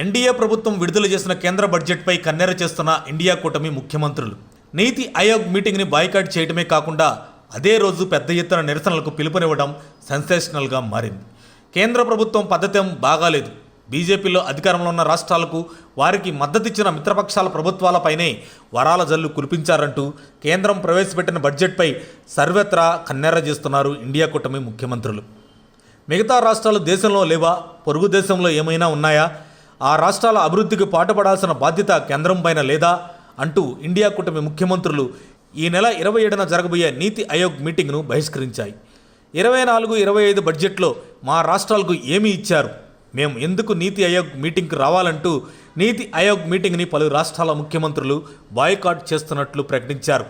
NDA ప్రభుత్వం విడుదల చేసిన కేంద్ర బడ్జెట్పై కన్నెర చేస్తున్న ఇండియా కూటమి ముఖ్యమంత్రులు. నీతి ఆయోగ్ మీటింగ్ని బాయ్కాట్ చేయడమే కాకుండా అదే రోజు పెద్ద ఎత్తున నిరసనలకు పిలుపునివ్వడం సెన్సేషనల్గా మారింది. కేంద్ర ప్రభుత్వం పద్ధతి బాగాలేదు. బీజేపీలో అధికారంలో ఉన్న రాష్ట్రాలకు వారికి మద్దతిచ్చిన మిత్రపక్షాల ప్రభుత్వాలపైనే వరాల జల్లు కురిపించారంటూ కేంద్రం ప్రవేశపెట్టిన బడ్జెట్పై సర్వత్రా కన్నెర్ర చేస్తున్నారు ఇండియా కూటమి ముఖ్యమంత్రులు. మిగతా రాష్ట్రాలు దేశంలో లేవా? పొరుగు దేశంలో ఏమైనా ఉన్నాయా? ఆ రాష్ట్రాల అభివృద్ధికి పాటుపడాల్సిన బాధ్యత కేంద్రం పైన లేదా? అంటూ ఇండియా కూటమి ముఖ్యమంత్రులు ఈ నెల ఇరవై ఏడున జరగబోయే నీతి ఆయోగ్ మీటింగ్ను బహిష్కరించాయి. ఇరవై నాలుగు ఇరవై ఐదు బడ్జెట్లో మా రాష్ట్రాలకు ఏమి ఇచ్చారు? మేము ఎందుకు నీతి ఆయోగ్ మీటింగ్కి రావాలంటూ నీతి ఆయోగ్ మీటింగ్ని పలు రాష్ట్రాల ముఖ్యమంత్రులు బాయ్కాట్ చేస్తున్నట్లు ప్రకటించారు.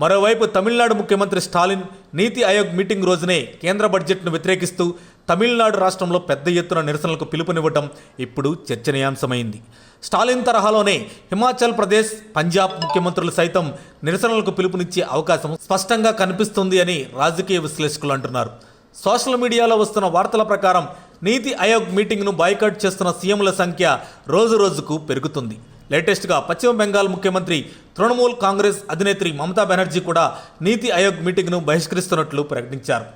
మరోవైపు తమిళనాడు ముఖ్యమంత్రి స్టాలిన్ నీతి ఆయోగ్ మీటింగ్ రోజునే కేంద్ర బడ్జెట్ను వ్యతిరేకిస్తూ తమిళనాడు రాష్ట్రంలో పెద్ద ఎత్తున నిరసనలకు పిలుపునివ్వడం ఇప్పుడు చర్చనీయాంశమైంది. స్టాలిన్ తరహాలోనే హిమాచల్ ప్రదేశ్ పంజాబ్ ముఖ్యమంత్రులు సైతం నిరసనలకు పిలుపునిచ్చే అవకాశం స్పష్టంగా కనిపిస్తుంది అని రాజకీయ విశ్లేషకులు అంటున్నారు. సోషల్ మీడియాలో వస్తున్న వార్తల ప్రకారం నీతి ఆయోగ్ మీటింగ్ను బాయ్కాట్ చేస్తున్న సీఎంల సంఖ్య రోజు రోజుకు పెరుగుతుంది. లేటెస్ట్గా పశ్చిమ బెంగాల్ ముఖ్యమంత్రి తృణమూల్ కాంగ్రెస్ అధినేత్రి మమతా బెనర్జీ కూడా నీతి ఆయోగ్ మీటింగ్ను బహిష్కరిస్తున్నట్లు ప్రకటించారు.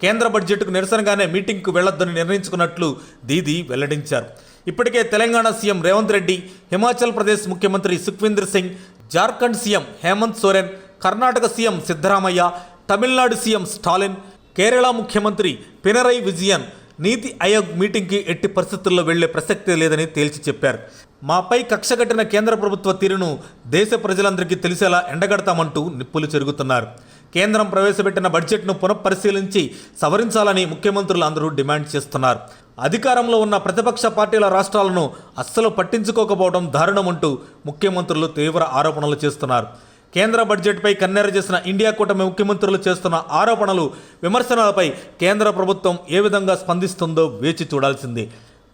కేంద్ర బడ్జెట్కు నిరసనగానే మీటింగ్కు వెళ్ళొద్దని నిర్ణయించుకున్నట్లు దీది వెల్లడించారు. ఇప్పటికే తెలంగాణ సీఎం రేవంత్ రెడ్డి హిమాచల్ ప్రదేశ్ ముఖ్యమంత్రి Sukhvinder Singh Jharkhand CM Hemant Soren Karnataka CM Siddaramaiah Tamil Nadu CM Stalin Kerala ముఖ్యమంత్రి పినరై విజయన్ నీతి ఆయోగ్ మీటింగ్కి ఎట్టి పరిస్థితుల్లో వెళ్ళే ప్రసక్తే లేదని తేల్చి చెప్పారు. మాపై కక్షగట్టిన కేంద్ర ప్రభుత్వ తీరును దేశ ప్రజలందరికీ తెలిసేలా ఎండగడతామంటూ నిప్పులు చెరుగుతున్నారు. కేంద్రం ప్రవేశపెట్టిన బడ్జెట్ను పునఃపరిశీలించి సవరించాలని ముఖ్యమంత్రులు అందరూ డిమాండ్ చేస్తున్నారు. అధికారంలో ఉన్న ప్రతిపక్ష పార్టీల రాష్ట్రాలను అస్సలు పట్టించుకోకపోవడం దారుణమంటూ ముఖ్యమంత్రులు తీవ్ర ఆరోపణలు చేస్తున్నారు. కేంద్ర బడ్జెట్పై కన్నెర చేసిన ఇండియా కూటమి ముఖ్యమంత్రులు చేస్తున్న ఆరోపణలు విమర్శనలపై కేంద్ర ప్రభుత్వం ఏ విధంగా స్పందిస్తుందో వేచి చూడాల్సిందే.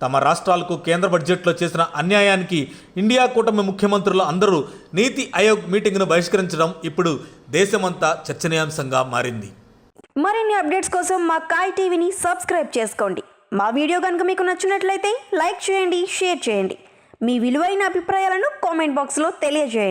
తమ రాష్ట్రాలకు కేంద్ర బడ్జెట్లో చేసిన అన్యాయానికి ఇండియా కూటమి ముఖ్యమంత్రులు అందరూ నీతి ఆయోగ్ మీటింగ్ను బహిష్కరించడం ఇప్పుడు దేశమంతా చర్చనీయాంశంగా మారింది. మరిన్ని అప్డేట్స్ కోసం మా కాయ్ టీవీని సబ్స్క్రైబ్ చేసుకోండి. మా వీడియో కనుక మీకు నచ్చినట్లయితే లైక్ చేయండి షేర్ చేయండి. మీ విలువైన అభిప్రాయాలను కామెంట్ బాక్స్లో తెలియజేయండి.